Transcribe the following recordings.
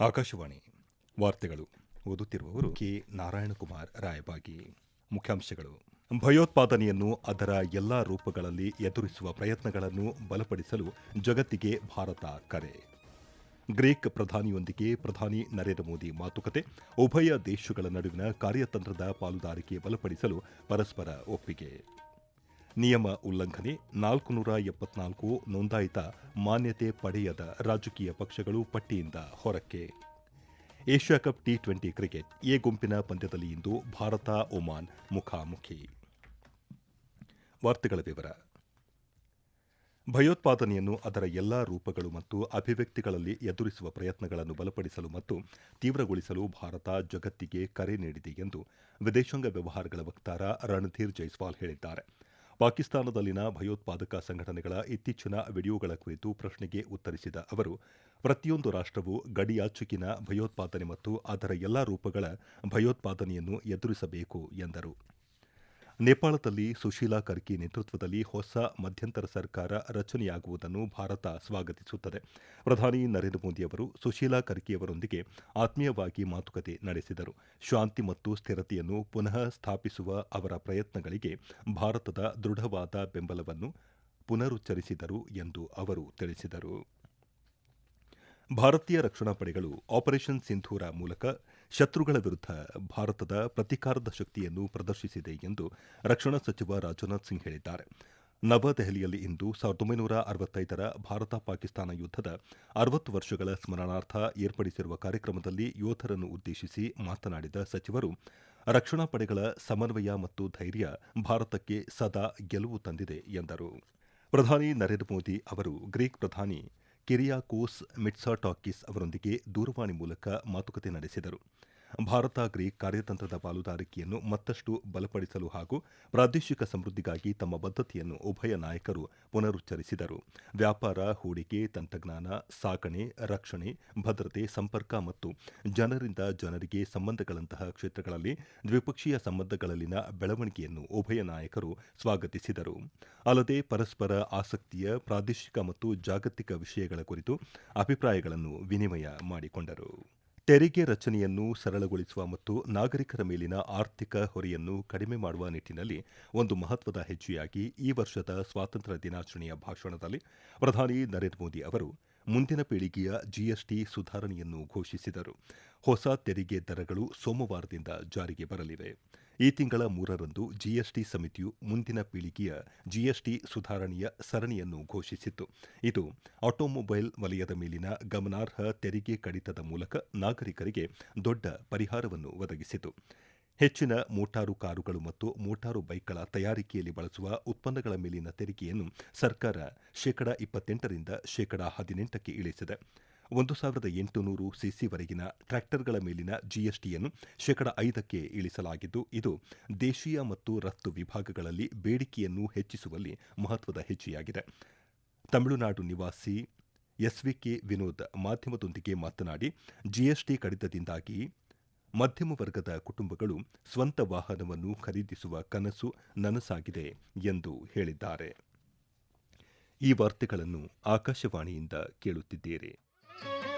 ಆಕಾಶವಾಣಿ ವಾರ್ತೆಗಳು ಓದುತ್ತಿರುವವರು ಕೆ ನಾರಾಯಣಕುಮಾರ್ ರಾಯಬಾಗಿ. ಮುಖ್ಯಾಂಶಗಳು. ಭಯೋತ್ಪಾದನೆಯನ್ನು ಅದರ ಎಲ್ಲಾ ರೂಪಗಳಲ್ಲಿ ಎದುರಿಸುವ ಪ್ರಯತ್ನಗಳನ್ನು ಬಲಪಡಿಸಲು ಜಗತ್ತಿಗೆ ಭಾರತ ಕರೆ. ಗ್ರೀಕ್ ಪ್ರಧಾನಿಯೊಂದಿಗೆ ಪ್ರಧಾನಿ ನರೇಂದ್ರ ಮೋದಿ ಮಾತುಕತೆ, ಉಭಯ ದೇಶಗಳ ನಡುವಿನ ಕಾರ್ಯತಂತ್ರದ ಪಾಲುದಾರಿಕೆ ಬಲಪಡಿಸಲು ಪರಸ್ಪರ ಒಪ್ಪಿಗೆ. ನಿಯಮ ಉಲ್ಲಂಘನೆ ನಾಲ್ಕು ನೂರ ಎಪ್ಪತ್ನಾಲ್ಕು ನೋಂದಾಯಿತ ಮಾನ್ಯತೆ ಪಡೆಯದ ರಾಜಕೀಯ ಪಕ್ಷಗಳು ಪಟ್ಟಿಯಿಂದ ಹೊರಕ್ಕೆ. Asia cup T twenty cricket, A ಗುಂಪಿನ ಪಂದ್ಯದಲ್ಲಿ ಇಂದು ಭಾರತ, ಒಮಾನ್ ಮುಖಾಮುಖಿ. ವಾರ್ತೆಗಳ ವಿವರ. ಭಯೋತ್ಪಾದನೆಯನ್ನು ಅದರ ಎಲ್ಲಾ ರೂಪಗಳು ಮತ್ತು ಅಭಿವ್ಯಕ್ತಿಗಳಲ್ಲಿ ಎದುರಿಸುವ ಪ್ರಯತ್ನಗಳನ್ನು ಬಲಪಡಿಸಲು ಮತ್ತು ತೀವ್ರಗೊಳಿಸಲು ಭಾರತ ಜಗತ್ತಿಗೆ ಕರೆ ನೀಡಿದೆ ಎಂದು ವಿದೇಶಾಂಗ ವ್ಯವಹಾರಗಳ ವಕ್ತಾರ ರಣಧೀರ್ ಜೈಸ್ವಾಲ್ ಹೇಳಿದ್ದಾರೆ. ಪಾಕಿಸ್ತಾನದಲ್ಲಿನ ಭಯೋತ್ಪಾದಕ ಸಂಘಟನೆಗಳ ಇತ್ತೀಚಿನ ವಿಡಿಯೋಗಳ ಕುರಿತು ಪ್ರಶ್ನೆಗೆ ಉತ್ತರಿಸಿದ ಅವರು, ಪ್ರತಿಯೊಂದು ರಾಷ್ಟವು ಗಡಿಯಾಚುಕಿನ ಭಯೋತ್ಪಾದನೆ ಮತ್ತು ಅದರ ಎಲ್ಲಾ ರೂಪಗಳ ಭಯೋತ್ಪಾದನೆಯನ್ನು ಎದುರಿಸಬೇಕು ಎಂದರು. ನೇಪಾಳದಲ್ಲಿ ಸುಶೀಲಾ ಕರ್ಕಿ ನೇತೃತ್ವದಲ್ಲಿ ಹೊಸ ಮಧ್ಯಂತರ ಸರ್ಕಾರ ರಚನೆಯಾಗುವುದನ್ನು ಭಾರತ ಸ್ವಾಗತಿಸುತ್ತದೆ. ಪ್ರಧಾನಿ ನರೇಂದ್ರ ಮೋದಿ ಅವರು ಸುಶೀಲಾ ಕರ್ಕಿಯವರೊಂದಿಗೆ ಆತ್ಮೀಯವಾಗಿ ಮಾತುಕತೆ ನಡೆಸಿದರು. ಶಾಂತಿ ಮತ್ತು ಸ್ಥಿರತೆಯನ್ನು ಪುನಃ ಸ್ಥಾಪಿಸುವ ಅವರ ಪ್ರಯತ್ನಗಳಿಗೆ ಭಾರತದ ದೃಢವಾದ ಬೆಂಬಲವನ್ನು ಪುನರುಚ್ಚರಿಸಿದರು ಎಂದು ಅವರು ತಿಳಿಸಿದರು. ಭಾರತೀಯ ರಕ್ಷಣಾ ಪಡೆಗಳು ಆಪರೇಷನ್ ಸಿಂಧೂರ ಮೂಲಕ ಶತ್ರುಗಳ ವಿರುದ್ಧ ಭಾರತದ ಪ್ರತಿಕಾರದ ಶಕ್ತಿಯನ್ನು ಪ್ರದರ್ಶಿಸಿದೆ ಎಂದು ರಕ್ಷಣಾ ಸಚಿವ ರಾಜನಾಥ್ ಸಿಂಗ್ ಹೇಳಿದ್ದಾರೆ. ನವದೆಹಲಿಯಲ್ಲಿ ಇಂದು ಸಾವಿರದ ಒಂಬೈನೂರ ಅರವತ್ತೈದರ ಭಾರತ ಪಾಕಿಸ್ತಾನ ಯುದ್ದದ ಅರವತ್ತು ವರ್ಷಗಳ ಸ್ಮರಣಾರ್ಥ ಏರ್ಪಡಿಸಿರುವ ಕಾರ್ಯಕ್ರಮದಲ್ಲಿ ಯೋಧರನ್ನು ಉದ್ದೇಶಿಸಿ ಮಾತನಾಡಿದ ಸಚಿವರು, ರಕ್ಷಣಾ ಪಡೆಗಳ ಸಮನ್ವಯ ಮತ್ತು ಧೈರ್ಯ ಭಾರತಕ್ಕೆ ಸದಾ ಗೆಲುವು ತಂದಿದೆ ಎಂದರು. ಪ್ರಧಾನಿ ನರೇಂದ್ರ ಮೋದಿ ಅವರು ಗ್ರೀಕ್ ಪ್ರಧಾನಿ ಕಿರಿಯಾಕೋಸ್ ಮಿಟ್ಸಾಟಾಕಿಸ್ ಅವರೊಂದಿಗೆ ದೂರವಾಣಿ ಮೂಲಕ ಮಾತುಕತೆ ನಡೆಸಿದರು. ಭಾರತ ಗ್ರೀಕ್ ಕಾರ್ಯತಂತ್ರದ ಪಾಲುದಾರಿಕೆಯನ್ನು ಮತ್ತಷ್ಟು ಬಲಪಡಿಸಲು ಹಾಗೂ ಪ್ರಾದೇಶಿಕ ಸಮೃದ್ಧಿಗಾಗಿ ತಮ್ಮ ಬದ್ಧತೆಯನ್ನು ಉಭಯ ನಾಯಕರು ಪುನರುಚ್ಚರಿಸಿದರು. ವ್ಯಾಪಾರ, ಹೂಡಿಕೆ, ತಂತ್ರಜ್ಞಾನ ಸಾಗಣೆ ರಕ್ಷಣೆ, ಭದ್ರತೆ, ಸಂಪರ್ಕ ಮತ್ತು ಜನರಿಂದ ಜನರಿಗೆ ಸಂಬಂಧಗಳಂತಹ ಕ್ಷೇತ್ರಗಳಲ್ಲಿ ದ್ವಿಪಕ್ಷೀಯ ಸಂಬಂಧಗಳಲ್ಲಿನ ಬೆಳವಣಿಗೆಯನ್ನು ಉಭಯ ನಾಯಕರು ಸ್ವಾಗತಿಸಿದರು. ಅಲ್ಲದೆ ಪರಸ್ಪರ ಆಸಕ್ತಿಯ, ಪ್ರಾದೇಶಿಕ ಮತ್ತು ಜಾಗತಿಕ ವಿಷಯಗಳ ಕುರಿತು ಅಭಿಪ್ರಾಯಗಳನ್ನು ವಿನಿಮಯ ಮಾಡಿಕೊಂಡರು. ತೆರಿಗೆ ರಚನೆಯನ್ನು ಸರಳಗೊಳಿಸುವ ಮತ್ತು ನಾಗರಿಕರ ಮೇಲಿನ ಆರ್ಥಿಕ ಹೊರೆಯನ್ನು ಕಡಿಮೆ ಮಾಡುವ ನಿಟ್ಟಿನಲ್ಲಿ ಒಂದು ಮಹತ್ವದ ಹೆಜ್ಜೆಯಾಗಿ ಈ ವರ್ಷದ ಸ್ವಾತಂತ್ರ್ಯ ದಿನಾಚರಣೆಯ ಭಾಷಣದಲ್ಲಿ ಪ್ರಧಾನಿ ನರೇಂದ್ರ ಮೋದಿ ಅವರು ಮುಂದಿನ ಪೀಳಿಗೆಯ ಜಿಎಸ್ಟಿ ಸುಧಾರಣೆಯನ್ನು ಘೋಷಿಸಿದರು. ಹೊಸ ತೆರಿಗೆ ದರಗಳು ಸೋಮವಾರದಿಂದ ಜಾರಿಗೆ ಬರಲಿವೆ. ಈ ತಿಂಗಳ ಮೂರರಂದು ಜಿಎಸ್ಟಿ ಸಮಿತಿಯು ಮುಂದಿನ ಪೀಳಿಗೆಯ ಜಿಎಸ್ಟಿ ಸುಧಾರಣೆಯ ಸರಣಿಯನ್ನು ಘೋಷಿಸಿತ್ತು. ಇದು ಆಟೋಮೊಬೈಲ್ ವಲಯದ ಮೇಲಿನ ಗಮನಾರ್ಹ ತೆರಿಗೆ ಕಡಿತದ ಮೂಲಕ ನಾಗರಿಕರಿಗೆ ದೊಡ್ಡ ಪರಿಹಾರವನ್ನು ಒದಗಿಸಿತು. ಹೆಚ್ಚಿನ ಮೋಟಾರು ಕಾರುಗಳು ಮತ್ತು ಮೋಟಾರು ಬೈಕ್ಗಳ ತಯಾರಿಕೆಯಲ್ಲಿ ಬಳಸುವ ಉತ್ಪನ್ನಗಳ ಮೇಲಿನ ತೆರಿಗೆಯನ್ನು ಸರ್ಕಾರ ಶೇಕಡ ಇಪ್ಪತ್ತೆಂಟರಿಂದ ಶೇಕಡ ಹದಿನೆಂಟಕ್ಕೆ ಇಳಿಸಿದೆ. ಒಂದು ಸಾವಿರದ ಎಂಟುನೂರು ಸಿಸಿವರೆಗಿನ ಟ್ರ್ಯಾಕ್ಟರ್ಗಳ ಮೇಲಿನ ಜಿಎಸ್ಟಿಯನ್ನು ಶೇಕಡ ಐದಕ್ಕೆ ಇಳಿಸಲಾಗಿದ್ದು, ಇದು ದೇಶೀಯ ಮತ್ತು ರಫ್ತು ವಿಭಾಗಗಳಲ್ಲಿ ಬೇಡಿಕೆಯನ್ನು ಹೆಚ್ಚಿಸುವಲ್ಲಿ ಮಹತ್ವದ ಹೆಜ್ಜೆಯಾಗಿದೆ. ತಮಿಳುನಾಡು ನಿವಾಸಿ ಎಸ್ವಿಕೆ ವಿನೋದ್ ಮಾಧ್ಯಮದೊಂದಿಗೆ ಮಾತನಾಡಿ ಜಿಎಸ್ಟಿ ಕಡಿತದಿಂದಾಗಿ ಮಧ್ಯಮ ವರ್ಗದ ಕುಟುಂಬಗಳು ಸ್ವಂತ ವಾಹನವನ್ನು ಖರೀದಿಸುವ ಕನಸು ನನಸಾಗಿದೆ ಎಂದು ಹೇಳಿದ್ದಾರೆ. ಈ ವಾರ್ತೆಗಳನ್ನು ಆಕಾಶವಾಣಿಯಿಂದ ಕೇಳುತ್ತಿದ್ದೀರಿ.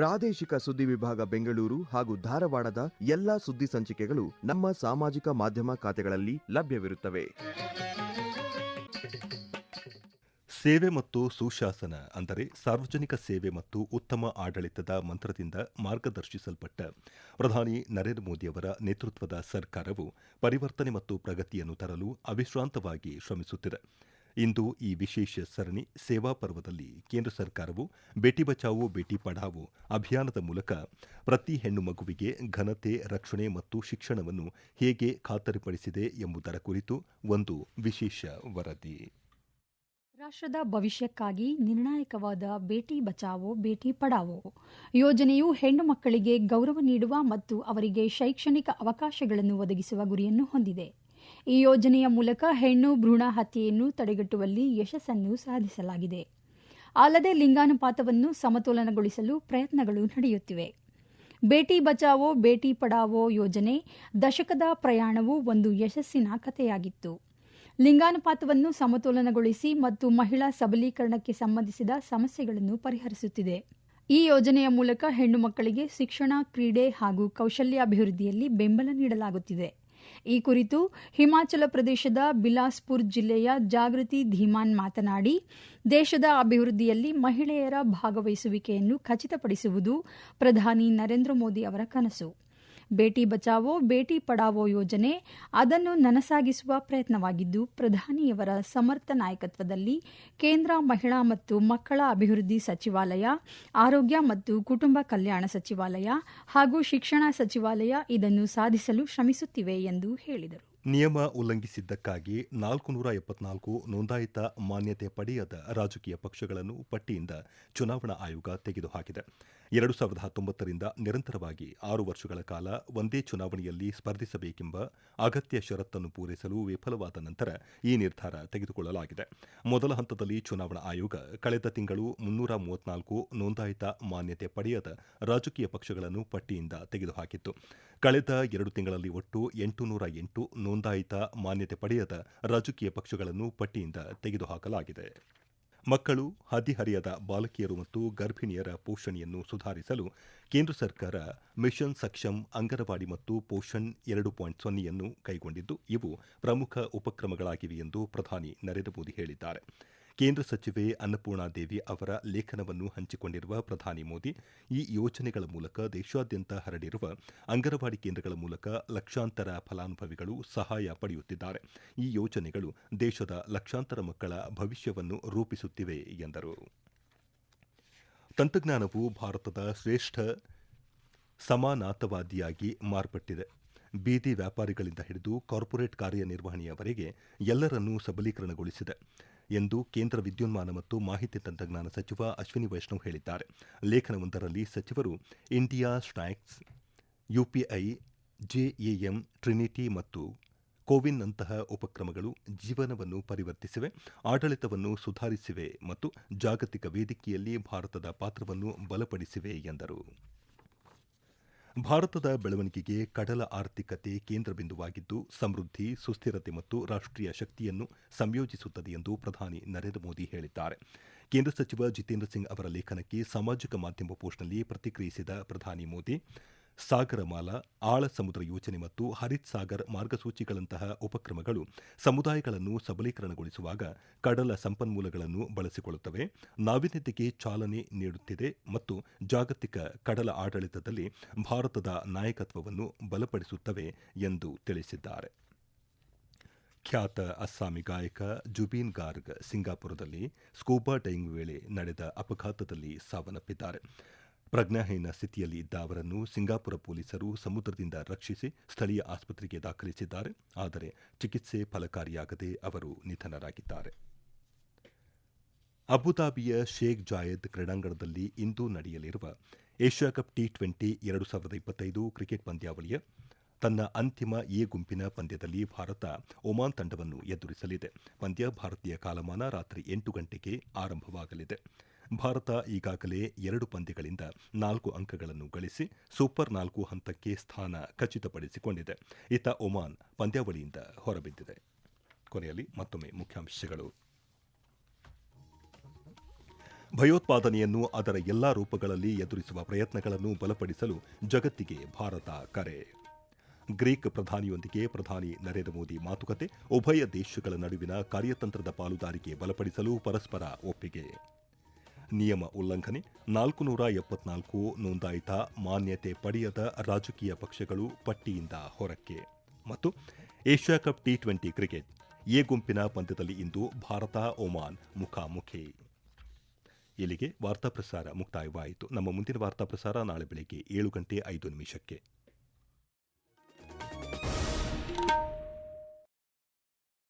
ಪ್ರಾದೇಶಿಕ ಸುದ್ದಿ ವಿಭಾಗ ಬೆಂಗಳೂರು ಹಾಗೂ ಧಾರವಾಡದ ಎಲ್ಲಾ ಸುದ್ದಿ ಸಂಚಿಕೆಗಳು ನಮ್ಮ ಸಾಮಾಜಿಕ ಮಾಧ್ಯಮ ಖಾತೆಗಳಲ್ಲಿ ಲಭ್ಯವಿರುತ್ತವೆ. ಸೇವೆ ಮತ್ತು ಸುಶಾಸನ, ಅಂದರೆ ಸಾರ್ವಜನಿಕ ಸೇವೆ ಮತ್ತು ಉತ್ತಮ ಆಡಳಿತದ ಮಂತ್ರದಿಂದ ಮಾರ್ಗದರ್ಶಿಸಲ್ಪಟ್ಟ ಪ್ರಧಾನಿ ನರೇಂದ್ರ ಮೋದಿಯವರ ನೇತೃತ್ವದ ಸರ್ಕಾರವು ಪರಿವರ್ತನೆ ಮತ್ತು ಪ್ರಗತಿಯನ್ನು ತರಲು ಅವಿಶ್ರಾಂತವಾಗಿ ಶ್ರಮಿಸುತ್ತಿದೆ. ಇಂದು ಈ ವಿಶೇಷ ಸರಣಿ ಸೇವಾ ಪರ್ವದಲ್ಲಿ ಕೇಂದ್ರ ಸರ್ಕಾರವು ಬೇಟಿ ಬಚಾವೋ, ಬೇಟಿ ಪಢಾವೋ ಅಭಿಯಾನದ ಮೂಲಕ ಪ್ರತಿ ಹೆಣ್ಣು ಮಗುವಿಗೆ ಘನತೆ, ರಕ್ಷಣೆ ಮತ್ತು ಶಿಕ್ಷಣವನ್ನು ಹೇಗೆ ಖಾತರಿಪಡಿಸಿದೆ ಎಂಬುದರ ಕುರಿತು ಒಂದು ವಿಶೇಷ ವರದಿ. ರಾಷ್ಟ್ರದ ಭವಿಷ್ಯಕ್ಕಾಗಿ ನಿರ್ಣಾಯಕವಾದ ಬೇಟಿ ಬಚಾವೋ, ಬೇಟಿ ಪಡಾವೋ ಯೋಜನೆಯು ಹೆಣ್ಣು ಮಕ್ಕಳಿಗೆ ಗೌರವ ನೀಡುವ ಮತ್ತು ಅವರಿಗೆ ಶೈಕ್ಷಣಿಕ ಅವಕಾಶಗಳನ್ನು ಒದಗಿಸುವ ಗುರಿಯನ್ನು ಹೊಂದಿದೆ. ಈ ಯೋಜನೆಯ ಮೂಲಕ ಹೆಣ್ಣು ಭ್ರೂಣ ಹತ್ಯೆಯನ್ನು ತಡೆಗಟ್ಟುವಲ್ಲಿ ಯಶಸ್ಸನ್ನು ಸಾಧಿಸಲಾಗಿದೆ. ಅಲ್ಲದೆ ಲಿಂಗಾನುಪಾತವನ್ನು ಸಮತೋಲನಗೊಳಿಸಲು ಪ್ರಯತ್ನಗಳು ನಡೆಯುತ್ತಿವೆ. ಬೇಟಿ ಬಚಾವೋ, ಬೇಟಿ ಪಡಾವೋ ಯೋಜನೆ ದಶಕದ ಪ್ರಯಾಣವು ಒಂದು ಯಶಸ್ಸಿನ ಕಥೆಯಾಗಿತ್ತು. ಲಿಂಗಾನುಪಾತವನ್ನು ಸಮತೋಲನಗೊಳಿಸಿ ಮತ್ತು ಮಹಿಳಾ ಸಬಲೀಕರಣಕ್ಕೆ ಸಂಬಂಧಿಸಿದ ಸಮಸ್ಯೆಗಳನ್ನು ಪರಿಹರಿಸುತ್ತಿದೆ. ಈ ಯೋಜನೆಯ ಮೂಲಕ ಹೆಣ್ಣು ಮಕ್ಕಳಿಗೆ ಶಿಕ್ಷಣ, ಕ್ರೀಡೆ ಹಾಗೂ ಕೌಶಲ್ಯಾಭಿವೃದ್ಧಿಯಲ್ಲಿ ಬೆಂಬಲ ನೀಡಲಾಗುತ್ತಿದೆ. ಈ ಕುರಿತು ಹಿಮಾಚಲ ಪ್ರದೇಶದ ಬಿಲಾಸ್ಪುರ್ ಜಿಲ್ಲೆಯ ಜಾಗೃತಿ ಧೀಮಾನ್ ಮಾತನಾಡಿ, ದೇಶದ ಅಭಿವೃದ್ಧಿಯಲ್ಲಿ ಮಹಿಳೆಯರ ಭಾಗವಹಿಸುವಿಕೆಯನ್ನು ಖಚಿತಪಡಿಸುವುದು ಪ್ರಧಾನಿ ನರೇಂದ್ರ ಮೋದಿ ಅವರ ಕನಸು. ಬೇಟಿ ಬಚಾವೋ, ಬೇಟಿ ಪಡಾವೋ ಯೋಜನೆ, ಅದನ್ನು ನನಸಾಗಿಸುವ ಪ್ರಯತ್ನವಾಗಿದ್ದು, ಪ್ರಧಾನಿಯವರ ಸಮರ್ಥ ನಾಯಕತ್ವದಲ್ಲಿ ಕೇಂದ್ರ ಮಹಿಳಾ ಮತ್ತು ಮಕ್ಕಳ ಅಭಿವೃದ್ಧಿ ಸಚಿವಾಲಯ, ಆರೋಗ್ಯ ಮತ್ತು ಕುಟುಂಬ ಕಲ್ಯಾಣ ಸಚಿವಾಲಯ ಹಾಗೂ ಶಿಕ್ಷಣ ಸಚಿವಾಲಯ ಇದನ್ನು ಸಾಧಿಸಲು ಶ್ರಮಿಸುತ್ತಿವೆ ಎಂದು ಹೇಳಿದರು. ನಿಯಮ ಉಲ್ಲಂಘಿಸಿದ್ದಕ್ಕಾಗಿ ನಾಲ್ಕು ನೂರ ಎಪ್ಪತ್ನಾಲ್ಕು ನೋಂದಾಯಿತ ಮಾನ್ಯತೆ ಪಡೆಯದ ರಾಜಕೀಯ ಪಕ್ಷಗಳನ್ನು ಪಟ್ಟಿಯಿಂದ ಚುನಾವಣಾ ಆಯೋಗ ತೆಗೆದುಹಾಕಿದೆ. ಎರಡು ಸಾವಿರದ ಹತ್ತೊಂಬತ್ತರಿಂದ ನಿರಂತರವಾಗಿ ಆರು ವರ್ಷಗಳ ಕಾಲ ಒಂದೇ ಚುನಾವಣೆಯಲ್ಲಿ ಸ್ಪರ್ಧಿಸಬೇಕೆಂಬ ಅಗತ್ಯ ಷರತ್ತನ್ನು ಪೂರೈಸಲು ವಿಫಲವಾದ ನಂತರ ಈ ನಿರ್ಧಾರ ತೆಗೆದುಕೊಳ್ಳಲಾಗಿದೆ. ಮೊದಲ ಹಂತದಲ್ಲಿ ಚುನಾವಣಾ ಆಯೋಗ ಕಳೆದ ತಿಂಗಳು ಮುನ್ನೂರ ಮೂವತ್ನಾಲ್ಕು ನೋಂದಾಯಿತ ಮಾನ್ಯತೆ ಪಡೆಯದ ರಾಜಕೀಯ ಪಕ್ಷಗಳನ್ನು ಪಟ್ಟಿಯಿಂದ ತೆಗೆದುಹಾಕಿತ್ತು. ಕಳೆದ ಎರಡು ತಿಂಗಳಲ್ಲಿ ಒಟ್ಟು ಎಂಟುನೂರ ಎಂಟು ನೋಂದಾಯಿತ ಮಾನ್ಯತೆ ಪಡೆಯದ ರಾಜಕೀಯ ಪಕ್ಷಗಳನ್ನು ಪಟ್ಟಿಯಿಂದ ತೆಗೆದುಹಾಕಲಾಗಿದೆ. ಮಕ್ಕಳು ಹದಿಹರಿಯದ ಬಾಲಕಿಯರು ಮತ್ತು ಗರ್ಭಿಣಿಯರ ಪೋಷಣೆಯನ್ನು ಸುಧಾರಿಸಲು ಕೇಂದ್ರ ಸರ್ಕಾರ ಮಿಷನ್ ಸಕ್ಷಮ್ ಅಂಗನವಾಡಿ ಮತ್ತು ಪೋಷಣ್ ಎರಡು ಪಾಯಿಂಟ್ ಸೊನ್ನೆಯನ್ನು ಕೈಗೊಂಡಿದ್ದು, ಇವು ಪ್ರಮುಖ ಉಪಕ್ರಮಗಳಾಗಿವೆ ಎಂದು ಪ್ರಧಾನಿ ನರೇಂದ್ರ ಮೋದಿ ಹೇಳಿದ್ದಾರೆ. ಕೇಂದ್ರ ಸಚಿವೆ ಅನ್ನಪೂರ್ಣಾ ದೇವಿ ಅವರ ಲೇಖನವನ್ನು ಹಂಚಿಕೊಂಡಿರುವ ಪ್ರಧಾನಿ ಮೋದಿ ಈ ಯೋಜನೆಗಳ ಮೂಲಕ ದೇಶಾದ್ಯಂತ ಹರಡಿರುವ ಅಂಗನವಾಡಿ ಕೇಂದ್ರಗಳ ಮೂಲಕ ಲಕ್ಷಾಂತರ ಫಲಾನುಭವಿಗಳು ಸಹಾಯ ಪಡೆಯುತ್ತಿದ್ದಾರೆ. ಈ ಯೋಜನೆಗಳು ದೇಶದ ಲಕ್ಷಾಂತರ ಮಕ್ಕಳ ಭವಿಷ್ಯವನ್ನು ರೂಪಿಸುತ್ತಿವೆ ಎಂದರು. ತಂತ್ರಜ್ಞಾನವು ಭಾರತದ ಶ್ರೇಷ್ಠ ಸಮಾನಾತವಾದಿಯಾಗಿ ಮಾರ್ಪಟ್ಟಿದೆ. ಬೀದಿ ವ್ಯಾಪಾರಿಗಳಿಂದ ಹಿಡಿದು ಕಾರ್ಪೊರೇಟ್ ಕಾರ್ಯನಿರ್ವಹಣೆಯವರೆಗೆ ಎಲ್ಲರನ್ನೂ ಸಬಲೀಕರಣಗೊಳಿಸಿದೆ ಎಂದು ಕೇಂದ್ರ ವಿದ್ಯುನ್ಮಾನ ಮತ್ತು ಮಾಹಿತಿ ತಂತ್ರಜ್ಞಾನ ಸಚಿವ ಅಶ್ವಿನಿ ವೈಷ್ಣವ್ ಹೇಳಿದ್ದಾರೆ. ಲೇಖನವೊಂದರಲ್ಲಿ ಸಚಿವರು India stacks UPI JAM trinity ಮತ್ತು ಕೋವಿನ್ನಂತಹ ಉಪಕ್ರಮಗಳು ಜೀವನವನ್ನು ಪರಿವರ್ತಿಸಿವೆ, ಆಡಳಿತವನ್ನು ಸುಧಾರಿಸಿವೆ ಮತ್ತು ಜಾಗತಿಕ ವೇದಿಕೆಯಲ್ಲಿ ಭಾರತದ ಪಾತ್ರವನ್ನು ಬಲಪಡಿಸಿವೆ ಎಂದರು. ಭಾರತದ ಬೆಳವಣಿಗೆಗೆ ಕಡಲ ಆರ್ಥಿಕತೆ ಕೇಂದ್ರ ಬಿಂದುವಾಗಿದ್ದು, ಸಮೃದ್ಧಿ, ಸುಸ್ಥಿರತೆ ಮತ್ತು ರಾಷ್ಟೀಯ ಶಕ್ತಿಯನ್ನು ಸಂಯೋಜಿಸುತ್ತದೆ ಎಂದು ಪ್ರಧಾನಿ ನರೇಂದ್ರ ಮೋದಿ ಹೇಳಿದ್ದಾರೆ. ಕೇಂದ್ರ ಸಚಿವ ಜಿತೇಂದ್ರ ಸಿಂಗ್ ಅವರ ಲೇಖನಕ್ಕೆ ಸಾಮಾಜಿಕ ಮಾಧ್ಯಮ ಪೋಸ್ಟ್ನಲ್ಲಿ ಪ್ರತಿಕ್ರಿಯಿಸಿದ ಪ್ರಧಾನಿ ಮೋದಿ ಸಾಗರಮಾಲಾ ಆಳ ಸಮುದ್ರ ಯೋಜನೆ ಮತ್ತು ಹರಿತ್ ಸಾಗರ್ ಮಾರ್ಗಸೂಚಿಗಳಂತಹ ಉಪಕ್ರಮಗಳು ಸಮುದಾಯಗಳನ್ನು ಸಬಲೀಕರಣಗೊಳಿಸುವಾಗ ಕಡಲ ಸಂಪನ್ಮೂಲಗಳನ್ನು ಬಳಸಿಕೊಳ್ಳುತ್ತವೆ. ನಾವೀನ್ಯತೆಗೆ ಚಾಲನೆ ನೀಡುತ್ತಿದೆ ಮತ್ತು ಜಾಗತಿಕ ಕಡಲ ಆಡಳಿತದಲ್ಲಿ ಭಾರತದ ನಾಯಕತ್ವವನ್ನು ಬಲಪಡಿಸುತ್ತವೆ ಎಂದು ತಿಳಿಸಿದ್ದಾರೆ. ಖ್ಯಾತ ಅಸ್ಸಾಮಿ ಗಾಯಕ ಜುಬೀನ್ ಗಾರ್ಗ್ ಸಿಂಗಾಪುರದಲ್ಲಿ ಸ್ಕೂಬಾ ಡೈವಿಂಗ್ ವೇಳೆ ನಡೆದ ಅಪಘಾತದಲ್ಲಿ ಸಾವನ್ನಪ್ಪಿದ್ದಾರೆ. ಪ್ರಜ್ಞಾಹೀನ ಸ್ಥಿತಿಯಲ್ಲಿ ಇದ್ದ ಅವರನ್ನು ಸಿಂಗಾಪುರ ಪೊಲೀಸರು ಸಮುದ್ರದಿಂದ ರಕ್ಷಿಸಿ ಸ್ಥಳೀಯ ಆಸ್ಪತ್ರೆಗೆ ದಾಖಲಿಸಿದ್ದಾರೆ. ಆದರೆ ಚಿಕಿತ್ಸೆ ಫಲಕಾರಿಯಾಗದೆ ಅವರು ನಿಧನರಾಗಿದ್ದಾರೆ. ಅಬುದಾಬಿಯ ಶೇಖ್ ಜಾಯದ್ ಕ್ರೀಡಾಂಗಣದಲ್ಲಿ ಇಂದು ನಡೆಯಲಿರುವ ಏಷ್ಯಾ ಕಪ್ ಟಿ ಟ್ವೆಂಟಿ ಎರಡು ಸಾವಿರದ ಇಪ್ಪತ್ತೈದು ಕ್ರಿಕೆಟ್ ಪಂದ್ಯಾವಳಿಯ ತನ್ನ ಅಂತಿಮ ಎ ಗುಂಪಿನ ಪಂದ್ಯದಲ್ಲಿ ಭಾರತ ಒಮಾನ್ ತಂಡವನ್ನು ಎದುರಿಸಲಿದೆ. ಪಂದ್ಯ ಭಾರತೀಯ ಕಾಲಮಾನ ರಾತ್ರಿ ಎಂಟು ಗಂಟೆಗೆ ಆರಂಭವಾಗಲಿದೆ. ಭಾರತ ಈಗಾಗಲೇ ಎರಡು ಪಂದ್ಯಗಳಿಂದ ನಾಲ್ಕು ಅಂಕಗಳನ್ನು ಗಳಿಸಿ ಸೂಪರ್ ನಾಲ್ಕು ಹಂತಕ್ಕೆ ಸ್ಥಾನ ಖಚಿತಪಡಿಸಿಕೊಂಡಿದೆ. ಇತ್ತ ಒಮಾನ್ ಪಂದ್ಯಾವಳಿಯಿಂದ ಹೊರಬಿದ್ದಿದೆ. ಕೊನೆಯಲ್ಲಿ ಮತ್ತೊಮ್ಮೆ ಮುಖ್ಯಾಂಶಗಳು. ಭಯೋತ್ಪಾದನೆಯನ್ನು ಅದರ ಎಲ್ಲಾ ರೂಪಗಳಲ್ಲಿ ಎದುರಿಸುವ ಪ್ರಯತ್ನಗಳನ್ನು ಬಲಪಡಿಸಲು ಜಗತ್ತಿಗೆ ಭಾರತ ಕರೆ. ಗ್ರೀಕ್ ಪ್ರಧಾನಿಯೊಂದಿಗೆ ಪ್ರಧಾನಿ ನರೇಂದ್ರ ಮೋದಿ ಮಾತುಕತೆ, ಉಭಯ ದೇಶಗಳ ನಡುವಿನ ಕಾರ್ಯತಂತ್ರದ ಪಾಲುದಾರಿಕೆ ಬಲಪಡಿಸಲು ಪರಸ್ಪರ ಒಪ್ಪಿಗೆ. ನಿಯಮ ಉಲ್ಲಂಘನೆ ನಾಲ್ಕು ನೂರ ಎಪ್ಪತ್ನಾಲ್ಕು ನೋಂದಾಯಿತ ಮಾನ್ಯತೆ ಪಡೆಯದ ರಾಜಕೀಯ ಪಕ್ಷಗಳು ಪಟ್ಟಿಯಿಂದ ಹೊರಕ್ಕೆ. ಮತ್ತು Asia cup T twenty cricket, A ಗುಂಪಿನ ಪಂದ್ಯದಲ್ಲಿ ಇಂದು ಭಾರತ, ಒಮಾನ್ ಮುಖಾಮುಖಿ. ಇಲ್ಲಿಗೆ ವಾರ್ತಾ ಪ್ರಸಾರ ಮುಕ್ತಾಯವಾಯಿತು. ನಮ್ಮ ಮುಂದಿನ ವಾರ್ತಾ ಪ್ರಸಾರ ನಾಳೆ ಬೆಳಗ್ಗೆ ಏಳು ಗಂಟೆ ಐದು ನಿಮಿಷಕ್ಕೆ.